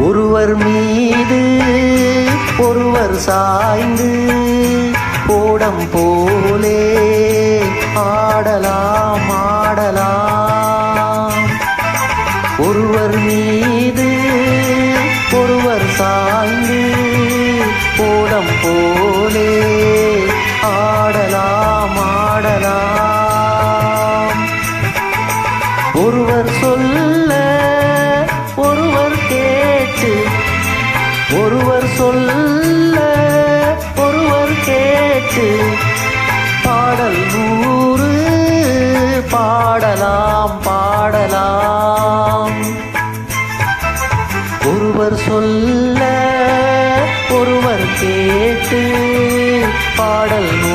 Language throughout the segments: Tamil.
ஒருவர் மீது ஒருவர் சாய்ந்து ஓடம் போலே ஆடலாம் கேட்டு பாடல் நூறு. பாடலாம் பாடலாம். ஒருவர் சொல்ல ஒருவர் கேட்டு. பாடல் நூறு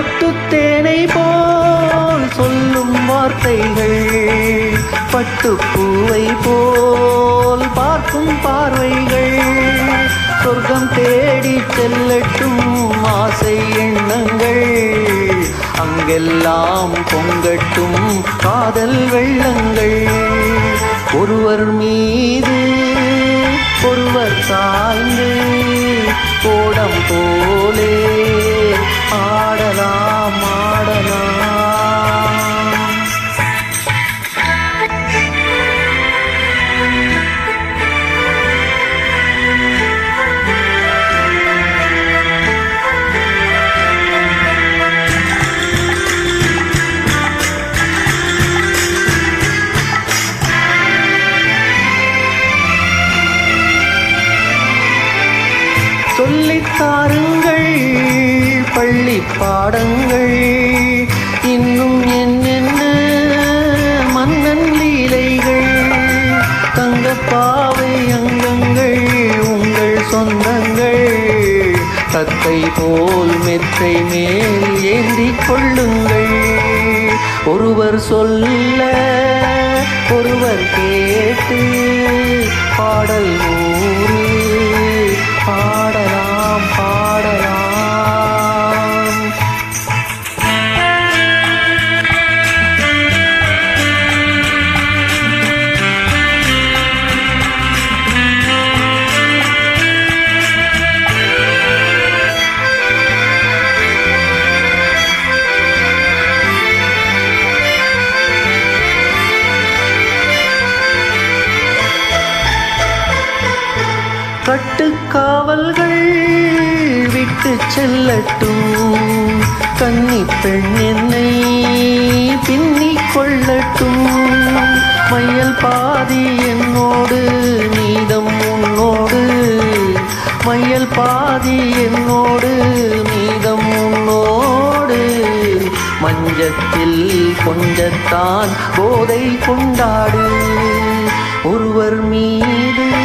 சொட்டு தேனை போல் சொல்லும் வார்த்தைகள் பட்டுப்பூவை போல் பார்க்கும் பார்வைகள். சொர்க்கம் தேடி செல்லட்டும் ஆசை எண்ணங்கள் அங்கெல்லாம் பொங்கட்டும் காதல் வெள்ளங்கள். ஒருவர் மீது ஒருவர் சாய்ந்து கோடம் போலே பாருங்கள் பள்ளி பாடங்கள். இன்னும் என்னென்ன மன்னன் லீலைகள் தங்கப்பாவை அங்கங்கள் உங்கள் சொந்தங்கள். தத்தை போல் மெத்தை மேல் ஏந்தி கொள்ளுங்கள். ஒருவர் சொல்ல ஒருவர் கேட்டு பாடல் ஊரே கட்டுக்காவல்கள் விட்டு செல்லட்டும். கன்னி பெண் என்னை பின்னிக் கொள்ளட்டும். மயல் பாதி என்னோடு நீதம் உன்னோடு. மயல் பாதி என்னோடு மீதம் உன்னோடு. மஞ்சத்தில் கொஞ்சத்தான் போதை கொண்டாடு. ஒருவர் மீது